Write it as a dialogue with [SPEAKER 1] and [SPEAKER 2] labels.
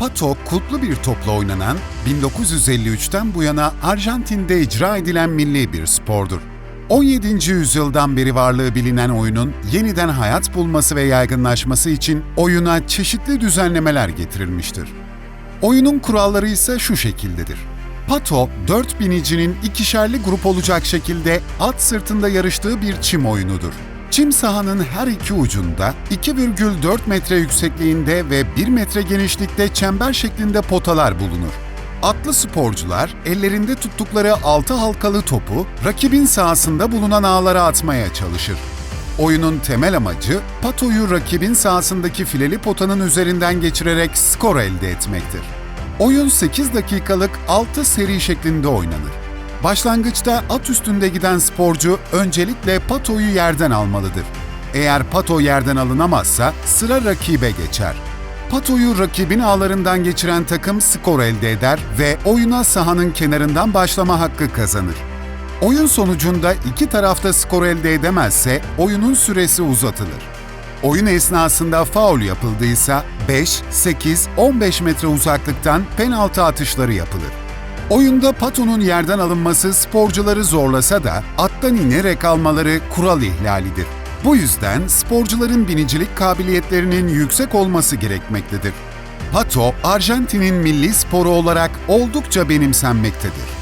[SPEAKER 1] Pato kutlu bir topla oynanan, 1953'ten bu yana Arjantin'de icra edilen milli bir spordur. 17. yüzyıldan beri varlığı bilinen oyunun yeniden hayat bulması ve yaygınlaşması için oyuna çeşitli düzenlemeler getirilmiştir. Oyunun kuralları ise şu şekildedir. Pato, dört binicinin ikişerli grup olacak şekilde at sırtında yarıştığı bir çim oyunudur. Çim sahanın her iki ucunda 2,4 metre yüksekliğinde ve 1 metre genişlikte çember şeklinde potalar bulunur. Atlı sporcular ellerinde tuttukları altı halkalı topu rakibin sahasında bulunan ağlara atmaya çalışır. Oyunun temel amacı patoyu rakibin sahasındaki fileli potanın üzerinden geçirerek skor elde etmektir. Oyun 8 dakikalık 6 seri şeklinde oynanır. Başlangıçta at üstünde giden sporcu öncelikle patoyu yerden almalıdır. Eğer pato yerden alınamazsa sıra rakibe geçer. Patoyu rakibin ağlarından geçiren takım skor elde eder ve oyuna sahanın kenarından başlama hakkı kazanır. Oyun sonucunda iki tarafta skor elde edemezse oyunun süresi uzatılır. Oyun esnasında faul yapıldıysa 5, 8, 15 metre uzaklıktan penaltı atışları yapılır. Oyunda patonun yerden alınması sporcuları zorlasa da attan inerek almaları kural ihlalidir. Bu yüzden sporcuların binicilik kabiliyetlerinin yüksek olması gerekmektedir. Pato, Arjantin'in milli sporu olarak oldukça benimsenmektedir.